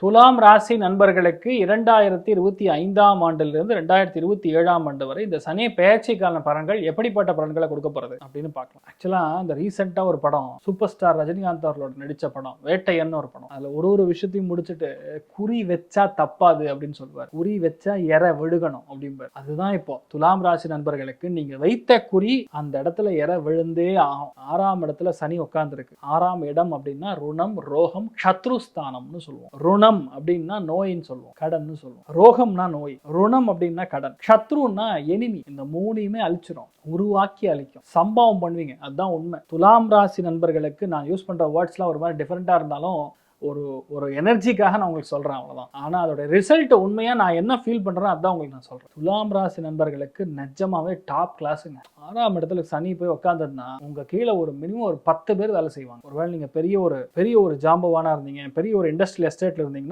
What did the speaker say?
துலாம் ராசி நண்பர்களுக்கு இரண்டாயிரத்தி இருபத்தி ஐந்தாம் ஆண்டிலிருந்து ரெண்டாயிரத்தி இருபத்தி ஏழாம் ஆண்டு வரை இந்த சனி பெயர்ச்சிக்கான படங்கள் எப்படிப்பட்ட படங்களை கொடுக்க போறது அப்படின்னு பார்க்கலாம். ஆக்சுவலா இந்த ரீசெண்டாக ஒரு படம் சூப்பர் ஸ்டார் ரஜினிகாந்த் அவர்களோட நடித்த படம் வேட்டையன்னு ஒரு படம். அதில் ஒரு ஒரு விஷயத்தையும் முடிச்சுட்டு குறி வச்சா தப்பாது அப்படின்னு சொல்லுவார். குறி வச்சா எற விழுகணும் அப்படிம்பார். அதுதான் இப்போ துலாம் ராசி நண்பர்களுக்கு நீங்க வைத்த குறி அந்த இடத்துல எற விழுந்தே ஆகும். ஆறாம் இடத்துல சனி உட்கார்ந்துருக்கு. ஆறாம் இடம் அப்படின்னா ருணம் ரோகம் சத்ருஸ்தானம்னு சொல்லுவோம். ருணம் அப்படின்னா நோயின்னு சொல்லுவோம் கடன்னு சொல்லுவோம். ரோகம்னா நோய் ருணம் அப்படின்னா கடன். சத்ருன்னா எனிமி. இந்த மூணையுமே அழிச்சிரும் உருவாக்கி அழிக்கும். சம்பவம் பண்ணுவீங்க அதுதான் உண்மை. துலாம் ராசி நண்பர்களுக்கு நான் யூஸ் பண்ற வேர்ட்ஸ்லாம் ஒரு மாதிரி டிஃப்ரெண்டா இருந்தாலும் ஒரு ஒரு எனர்ஜிக்காக நான் உங்களுக்கு சொல்றேன் அவ்வளோதான் ஆனா அதோட ரிசல்ட் உண்மையா நான் என்ன ஃபீல் பண்ணுறேன் அதான் உங்களுக்கு நான் சொல்றேன். துலாம் ராசி நண்பர்களுக்கு நிஜமாவே டாப் கிளாஸுங்க ஆறாம் இடத்துல சனி போய் உட்காந்துருந்தா உங்க கீழே ஒரு மினிமம் ஒரு பத்து பேர் வேலை செய்வாங்க. ஒருவேளை நீங்க பெரிய ஒரு பெரிய ஒரு ஜாம்பவானாக இருந்தீங்க பெரிய ஒரு இண்டஸ்ட்ரியல் எஸ்டேட்டில் இருந்தீங்கன்னா